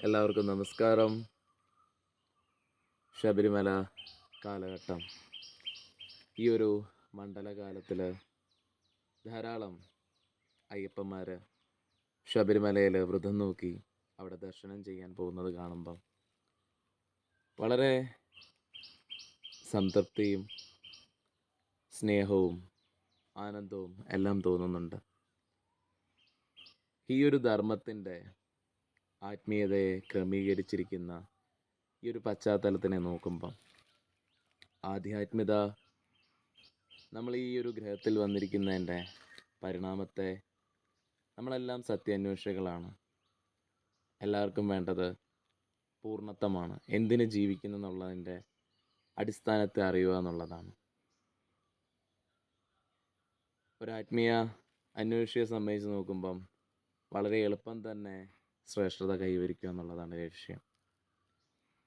എല്ലാവർക്കും നമസ്കാരം. ശബരിമല കാലഘട്ടം. ഈ ഒരു മണ്ഡലകാലത്തിൽ ധാരാളം അയ്യപ്പന്മാർ ശബരിമലയിൽ വ്രതം നോക്കി അവിടെ ദർശനം ചെയ്യാൻ പോകുന്നത് കാണുമ്പം വളരെ സംതൃപ്തിയും സ്നേഹവും ആനന്ദവും എല്ലാം തോന്നുന്നുണ്ട്. ഈ ഒരു ധർമ്മത്തിന്റെ ആത്മീയതയെ ക്രമീകരിച്ചിരിക്കുന്ന ഈ ഒരു പശ്ചാത്തലത്തിനെ നോക്കുമ്പം ആധ്യാത്മികത നമ്മൾ ഈ ഒരു ഗ്രഹത്തിൽ വന്നിരിക്കുന്നതിന്റെ പരിണാമത്തെ നമ്മളെല്ലാം സത്യാന്വേഷകളാണ്. എല്ലാവർക്കും വേണ്ടത് പൂർണത്വമാണ് എന്തിന് ജീവിക്കുന്നു എന്നുള്ളതിന്റെ അടിസ്ഥാനത്തെ അറിയുക എന്നുള്ളതാണ്. ഒരാത്മീയ അന്വേഷിയെ സംബന്ധിച്ച് നോക്കുമ്പം വളരെ എളുപ്പം തന്നെ ശ്രേഷ്ഠത കൈവരിക്കുക എന്നുള്ളതാണ് ലക്ഷ്യം.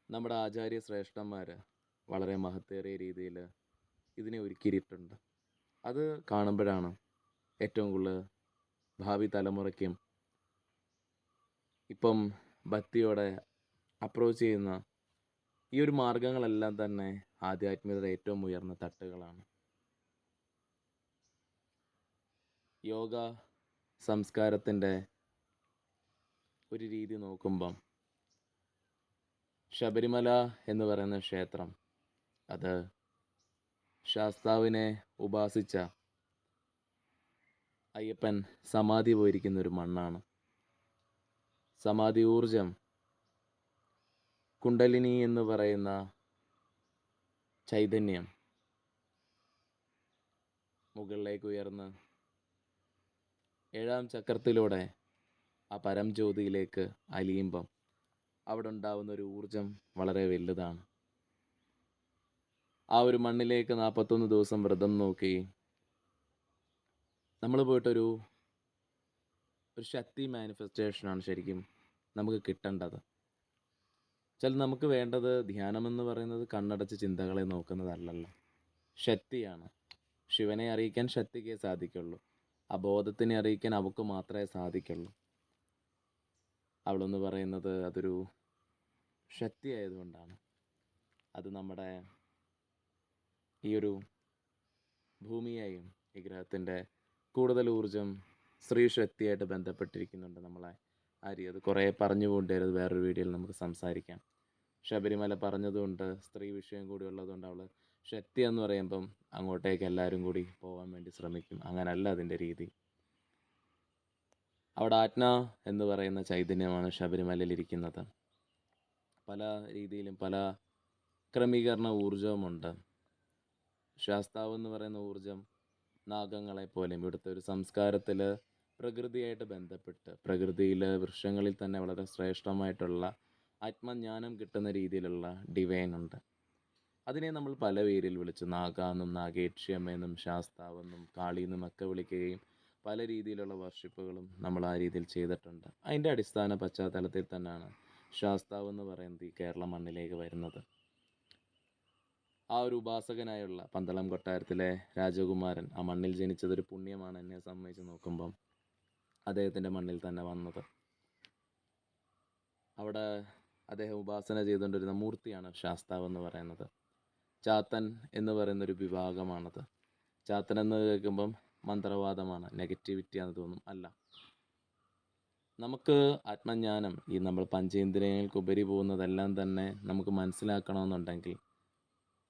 നമ്മുടെ ആചാര്യ ശ്രേഷ്ഠന്മാർ വളരെ മഹത്തേറിയ രീതിയിൽ ഇതിനെ ഒരുക്കിയിട്ടുണ്ട്. അത് കാണുമ്പോഴാണ് ഏറ്റവും കൂടുതൽ ഭാവി തലമുറയ്ക്കും ഇപ്പം ഭക്തിയോടെ അപ്രോച്ച് ചെയ്യുന്ന ഈ ഒരു മാർഗങ്ങളെല്ലാം തന്നെ ആധ്യാത്മികതയുടെ ഏറ്റവും ഉയർന്ന തട്ടുകളാണ്. യോഗ സംസ്കാരത്തിന്റെ ഒരു രീതി നോക്കുമ്പം ശബരിമല എന്ന് പറയുന്ന ക്ഷേത്രം അത് ശാസ്താവിനെ ഉപാസിച്ച അയ്യപ്പൻ സമാധി പോയിരിക്കുന്ന ഒരു മണ്ണാണ്. സമാധി ഊർജം കുണ്ടലിനി എന്ന് പറയുന്ന ചൈതന്യം മുകളിലേക്ക് ഉയർന്ന് ഏഴാം ചക്രത്തിലൂടെ ആ പരംജ്യോതിയിലേക്ക് അലിയുമ്പം അവിടെ ഉണ്ടാവുന്ന ഒരു ഊർജം വളരെ വലുതാണ്. ആ ഒരു മണ്ണിലേക്ക് നാൽപ്പത്തൊന്ന് ദിവസം വ്രതം നോക്കി നമ്മൾ പോയിട്ടൊരു ഒരു ശക്തി മാനിഫെസ്റ്റേഷനാണ് ശരിക്കും നമുക്ക് കിട്ടേണ്ടത്. ചില നമുക്ക് വേണ്ടത് ധ്യാനമെന്ന് പറയുന്നത് കണ്ണടച്ച് ചിന്തകളെ നോക്കുന്നതല്ലല്ലോ. ശക്തിയാണ്. ശിവനെ അറിയിക്കാൻ ശക്തിക്കേ സാധിക്കുള്ളൂ. ആ ബോധത്തിനെ അറിയിക്കാൻ അവക്ക് മാത്രമേ സാധിക്കുള്ളൂ. അവളെന്ന് പറയുന്നത് അതൊരു ശക്തി ആയതുകൊണ്ടാണ് അത് നമ്മുടെ ഈ ഒരു ഭൂമിയെയും ഈ ഗ്രഹത്തിന്റെ കൂടുതൽ ഊർജം സ്ത്രീ ശക്തിയായിട്ട് ബന്ധപ്പെട്ടിരിക്കുന്നുണ്ട് നമ്മളെ ആരി അത് കുറേ പറഞ്ഞു കൊണ്ടുവരുന്നത് വേറൊരു വീഡിയോയിൽ നമുക്ക് സംസാരിക്കാം. ശബരിമല പറഞ്ഞതുകൊണ്ട് സ്ത്രീ വിഷയം കൂടി ഉള്ളതുകൊണ്ട് അവൾ ശക്തി എന്ന് പറയുമ്പം അങ്ങോട്ടേക്ക് എല്ലാവരും കൂടി പോകാൻ വേണ്ടി ശ്രമിക്കും. അങ്ങനല്ല അതിന്റെ രീതി. അവിടെ ആജ്ഞ എന്ന് പറയുന്ന ചൈതന്യമാണ് ശബരിമലയിൽ ഇരിക്കുന്നത്. പല രീതിയിലും പല ക്രമീകരണ ഊർജവുമുണ്ട് ശാസ്താവ് എന്ന് പറയുന്ന ഊർജം പോലെയും ഇവിടുത്തെ ഒരു സംസ്കാരത്തിൽ പ്രകൃതിയായിട്ട് ബന്ധപ്പെട്ട് പ്രകൃതിയിൽ വൃക്ഷങ്ങളിൽ തന്നെ വളരെ ശ്രേഷ്ഠമായിട്ടുള്ള ആത്മജ്ഞാനം കിട്ടുന്ന രീതിയിലുള്ള ഡിവൈൻ ഉണ്ട്. അതിനെ നമ്മൾ പല പേരിൽ വിളിച്ചു നാഗാന്നും നാഗേക്ഷ്യമെന്നും ശാസ്താവെന്നും കാളിയെന്നും ഒക്കെ വിളിക്കുകയും പല രീതിയിലുള്ള വർഷിപ്പുകളും നമ്മൾ ആ രീതിയിൽ ചെയ്തിട്ടുണ്ട്. അതിന്റെ അടിസ്ഥാന പശ്ചാത്തലത്തിൽ തന്നെയാണ് ശാസ്താവ് എന്ന് പറയുന്നത് ഈ കേരള മണ്ണിലേക്ക് വരുന്നത്. ആ ഒരു ഉപാസകനായുള്ള പന്തളം കൊട്ടാരത്തിലെ രാജകുമാരൻ ആ മണ്ണിൽ ജനിച്ചതൊരു പുണ്യമാണ് എന്നെ സംബന്ധിച്ച് നോക്കുമ്പം അദ്ദേഹത്തിന്റെ മണ്ണിൽ തന്നെ വന്നത്. അവിടെ അദ്ദേഹം ഉപാസന ചെയ്തുകൊണ്ടിരുന്ന മൂർത്തിയാണ് ശാസ്താവ് എന്ന് പറയുന്നത്. ചാത്തൻ എന്ന് പറയുന്നൊരു വിഭാഗമാണത്. ചാത്തൻ എന്ന് കേൾക്കുമ്പം മന്ത്രവാദമാണ് നെഗറ്റിവിറ്റിയാണെന്ന് തോന്നും. അല്ല. നമുക്ക് ആത്മജ്ഞാനം ഈ നമ്മൾ പഞ്ചേന്ദ്രിയങ്ങൾക്ക് ഉപരി പോകുന്നതെല്ലാം തന്നെ നമുക്ക് മനസ്സിലാക്കണമെന്നുണ്ടെങ്കിൽ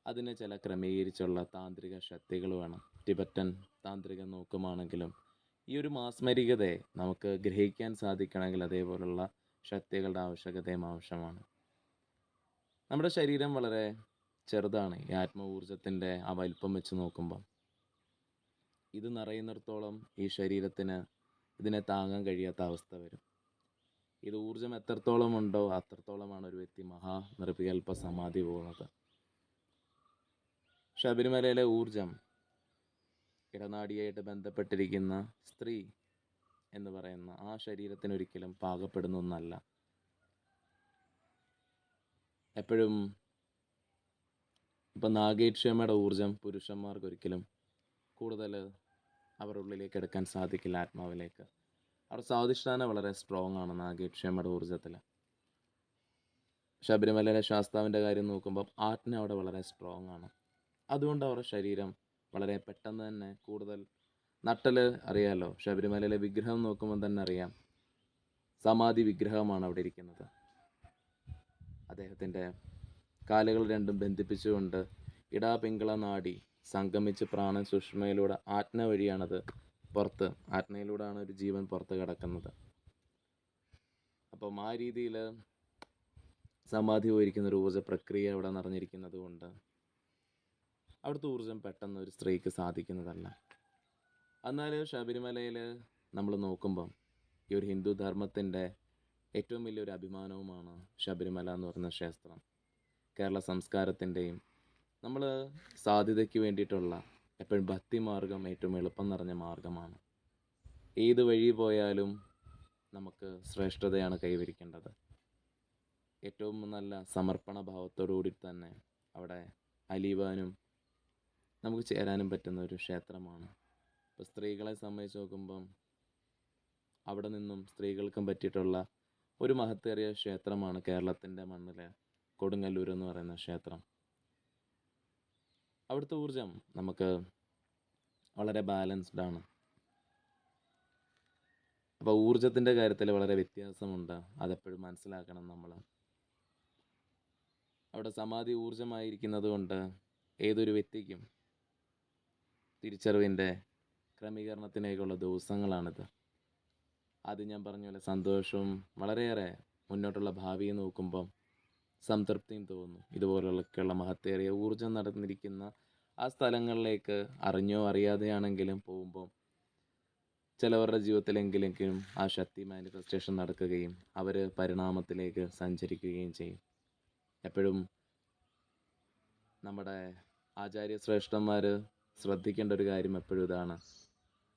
അതിന് ചില ക്രമീകരിച്ചുള്ള താന്ത്രിക ശക്തികൾ വേണം. ടിബറ്റൻ താന്ത്രികം നോക്കുമാണെങ്കിലും ഈ ഒരു മാസ്മരികതയെ നമുക്ക് ഗ്രഹിക്കാൻ സാധിക്കണമെങ്കിൽ അതേപോലുള്ള ശക്തികളുടെ ആവശ്യകതയും ആവശ്യമാണ്. നമ്മുടെ ശരീരം വളരെ ചെറുതാണ്. ഈ ആത്മ ഊർജത്തിന്റെ ആ വലിപ്പം വെച്ച് നോക്കുമ്പം. ഇത് നിറയുന്നിടത്തോളം ഈ ശരീരത്തിന് ഇതിനെ താങ്ങാൻ കഴിയാത്ത അവസ്ഥ വരും. ഇത് ഊർജം എത്രത്തോളം ഉണ്ടോ അത്രത്തോളമാണ് ഒരു വ്യക്തി മഹാ നിർവികൽപ്പ സമാധി പോകുന്നത്. ശബരിമലയിലെ ഊർജം ഇടനാടിയായിട്ട് ബന്ധപ്പെട്ടിരിക്കുന്ന സ്ത്രീ എന്ന് പറയുന്ന ആ ശരീരത്തിന് ഒരിക്കലും പാകപ്പെടുന്ന ഒന്നല്ല എപ്പോഴും ഇപ്പം നാഗേക്ഷമയുടെ ഊർജം പുരുഷന്മാർക്ക് ഒരിക്കലും കൂടുതൽ അവരുടെ ഉള്ളിലേക്ക് എടുക്കാൻ സാധിക്കില്ല ആത്മാവിലേക്ക്. അവർ സ്വാധിഷ്ഠാനം വളരെ സ്ട്രോങ് ആണ് നാഗേക്ഷമയുടെ ഊർജത്തിൽ ശബരിമലയിലെ ശാസ്താവിന്റെ കാര്യം നോക്കുമ്പോൾ ആജ്ഞ അവിടെ വളരെ സ്ട്രോങ് ആണ്. അതുകൊണ്ട് അവരുടെ ശരീരം വളരെ പെട്ടെന്ന് തന്നെ കൂടുതൽ നട്ടൽ അറിയാലോ? ശബരിമലയിലെ വിഗ്രഹം നോക്കുമ്പോൾ തന്നെ അറിയാം. സമാധി വിഗ്രഹമാണ് അവിടെ ഇരിക്കുന്നത്. അദ്ദേഹത്തിന്റെ കാലുകൾ രണ്ടും ബന്ധിപ്പിച്ചുകൊണ്ട് ഇടാ പിങ്കള നാടി സംഗമിച്ച് പ്രാണൻ സുഷ്മയിലൂടെ ആജ്ഞ വഴിയാണത് പുറത്ത്. ആജ്ഞയിലൂടെയാണ് ഒരു ജീവൻ പുറത്ത് കിടക്കുന്നത്. അപ്പം ആ രീതിയിൽ സമാധി പോയിരിക്കുന്ന ഒരു ഊർജ പ്രക്രിയ അവിടെ നിറഞ്ഞിരിക്കുന്നത് കൊണ്ട് അവിടുത്തെ ഊർജം പെട്ടെന്ന് ഒരു സ്ത്രീക്ക് സാധിക്കുന്നതല്ല. എന്നാൽ ശബരിമലയിൽ നമ്മൾ നോക്കുമ്പം ഈ ഒരു ഹിന്ദു ധർമ്മത്തിന്റെ ഏറ്റവും വലിയൊരു അഭിമാനവുമാണ് ശബരിമല എന്ന് പറയുന്ന ക്ഷേത്രം. കേരള സംസ്കാരത്തിന്റെയും നമ്മൾ സാധ്യതയ്ക്ക് വേണ്ടിയിട്ടുള്ള എപ്പോഴും ഭക്തിമാർഗം ഏറ്റവും എളുപ്പം നിറഞ്ഞ മാർഗമാണ്. ഏത് വഴി പോയാലും നമുക്ക് ശ്രേഷ്ഠതയാണ് കൈവരിക്കേണ്ടത്. ഏറ്റവും നല്ല സമർപ്പണ ഭാവത്തോടുകൂടി തന്നെ അവിടെ അലിയുവാനും നമുക്ക് ചേരാനും പറ്റുന്ന ഒരു ക്ഷേത്രമാണ്. ഇപ്പോൾ സ്ത്രീകളെ സംബന്ധിച്ച് നോക്കുമ്പം അവിടെ നിന്നും സ്ത്രീകൾക്കും പറ്റിയിട്ടുള്ള ഒരു മഹത്തേറിയ ക്ഷേത്രമാണ് കേരളത്തിന്റെ മണ്ണിലെ കൊടുങ്ങല്ലൂർ എന്ന് പറയുന്ന ക്ഷേത്രം. അവിടുത്തെ ഊർജം നമുക്ക് വളരെ ബാലൻസ്ഡ് ആണ്. അപ്പോൾ ഊർജത്തിന്റെ കാര്യത്തിൽ വളരെ വ്യത്യാസമുണ്ട്. അതെപ്പോഴും മനസ്സിലാക്കണം നമ്മൾ അവിടെ സമാധി ഊർജമായിരിക്കുന്നത് കൊണ്ട് ഏതൊരു വ്യക്തിക്കും തിരിച്ചറിവിന്റെ ക്രമീകരണത്തിനേക്കുള്ള ദിവസങ്ങളാണിത്. ആദ്യം ഞാൻ പറഞ്ഞ പോലെ സന്തോഷവും വളരെയേറെ മുന്നോട്ടുള്ള ഭാവിയെ നോക്കുമ്പം സംതൃപ്തിയും തോന്നുന്നു ഇതുപോലുള്ളൊക്കെയുള്ള മഹത്തേറിയ ഊർജം നടന്നിരിക്കുന്ന ആ സ്ഥലങ്ങളിലേക്ക് അറിഞ്ഞോ അറിയാതെയാണെങ്കിലും പോകുമ്പോൾ ചിലവരുടെ ജീവിതത്തിലെങ്കിലെങ്കിലും ആ ശക്തി മാനിഫെസ്റ്റേഷൻ നടക്കുകയും അവർ പരിണാമത്തിലേക്ക് സഞ്ചരിക്കുകയും ചെയ്യും. എപ്പോഴും നമ്മുടെ ആചാര്യ ശ്രേഷ്ഠന്മാർ ശ്രദ്ധിക്കേണ്ട ഒരു കാര്യം എപ്പോഴും ഇതാണ്.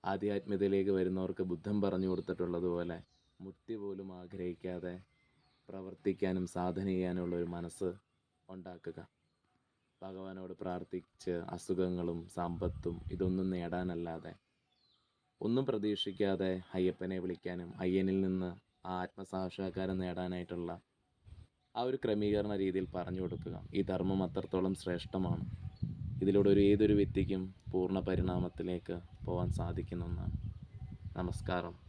ആധ്യാത്മികതയിലേക്ക് വരുന്നവർക്ക് ബുദ്ധൻ പറഞ്ഞു കൊടുത്തിട്ടുള്ളതുപോലെ മുക്തി പോലും ആഗ്രഹിക്കാതെ പ്രവർത്തിക്കാനും സാധന ചെയ്യാനുമുള്ള ഒരു മനസ്സ് ഉണ്ടാക്കുക. ഭഗവാനോട് പ്രാർത്ഥിച്ച് അസുഖങ്ങളും സമ്പത്തും ഇതൊന്നും നേടാനല്ലാതെ ഒന്നും പ്രതീക്ഷിക്കാതെ അയ്യപ്പനെ വിളിക്കാനും അയ്യനിൽ നിന്ന് ആ ആത്മസാക്ഷാത്കാരം നേടാനായിട്ടുള്ള ആ ഒരു ക്രമീകരണ രീതിയിൽ പറഞ്ഞു കൊടുക്കുക. ഈ ധർമ്മം അത്രത്തോളം ശ്രേഷ്ഠമാണ്. ഇതിലൂടെ ഒരു ഏതൊരു വ്യക്തിക്കും പൂർണ പരിണാമത്തിലേക്ക് പോകാൻ സാധിക്കുന്ന ഒന്നാണ്. നമസ്കാരം.